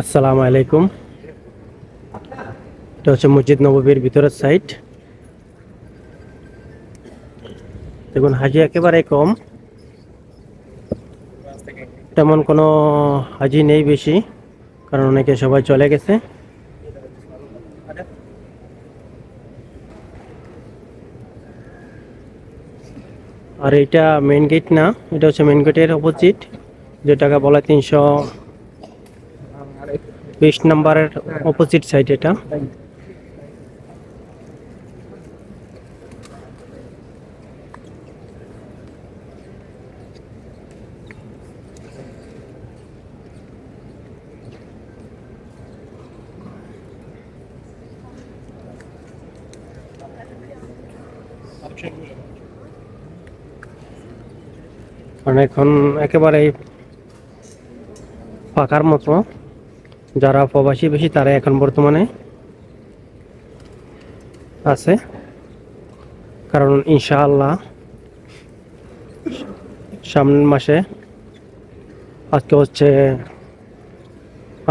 আসসালামু আলাইকুম এটা হচ্ছে মসজিদ নববীর ভিতরের সাইড দেখুন, হাজি একেবারে কম। তেমন কোনো হাজি নেই বেশি, কারণ অনেকে সবাই চলে গেছে। আর এটা মেন গেট না, এটা হচ্ছে মেন গেটের অপোজিট যেটাকে বলা তিনশো বিশ নাম্বারের অপোজিট সাইড এটা। কারণ এখন একেবারে ফাঁকার মতো। যারা প্রবাসী বেশি, তারা এখন বর্তমানে আছে। কারণ ইনশাআল্লাহ সামনের মাসে, আজকে হচ্ছে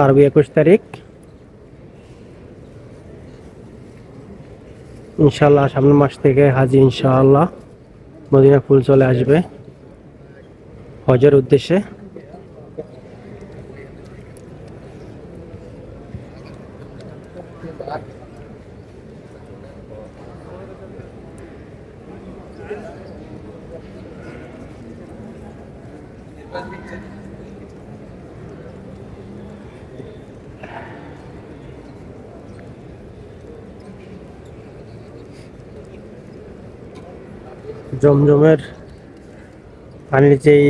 আরবি একুশ তারিখ। ইনশাআল্লাহ সামনের মাস থেকে হাজি ইনশাআল্লাহ মদিনা ফুল চলে আসবে। হজের উদ্দেশ্যে। জমজমের পানির যেই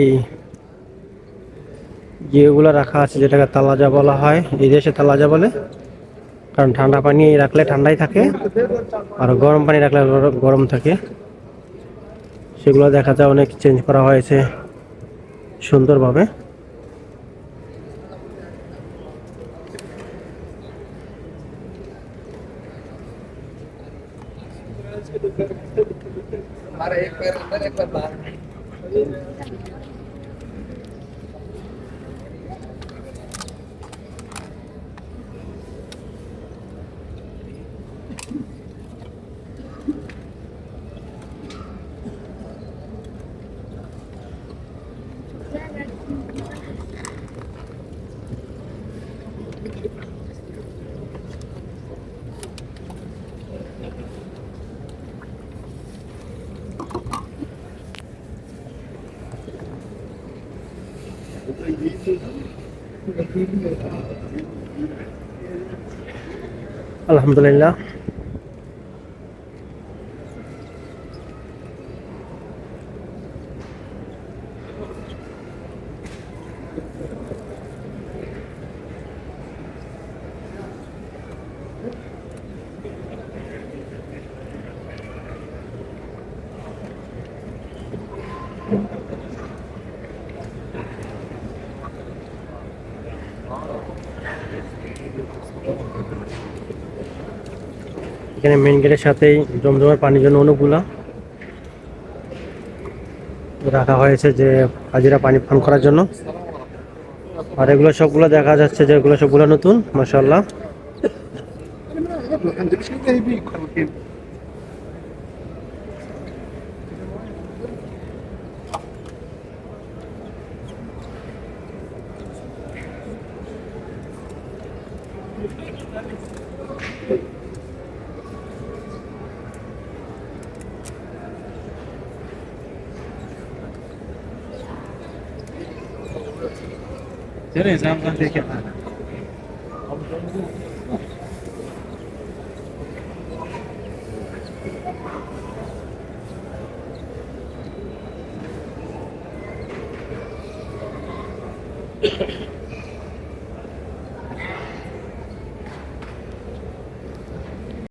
ইয়েগুলো রাখা আছে যেটাকে তালাজা বলা হয় এই দেশে তালাজা বলে। কারণ ঠান্ডা পানি রাখলে ঠান্ডাই থাকে আর গরম পানি রাখলে গর- গরম থাকে সেগুলো দেখা যায় অনেক চেঞ্জ করা হয়েছে সুন্দরভাবে हमारा एक पैर अंदर एक पैर बाहर الحمد لله. এখানে মেন গেটের সাথেই জমজমের পানির জন্য অনেকগুলা রাখা হয়েছে যে হাজিরা পানি পান করার জন্য। আর এগুলো সবগুলো দেখা যাচ্ছে যে এগুলো সবগুলো নতুন মাসাল্লাহ چرا زمزم دیگه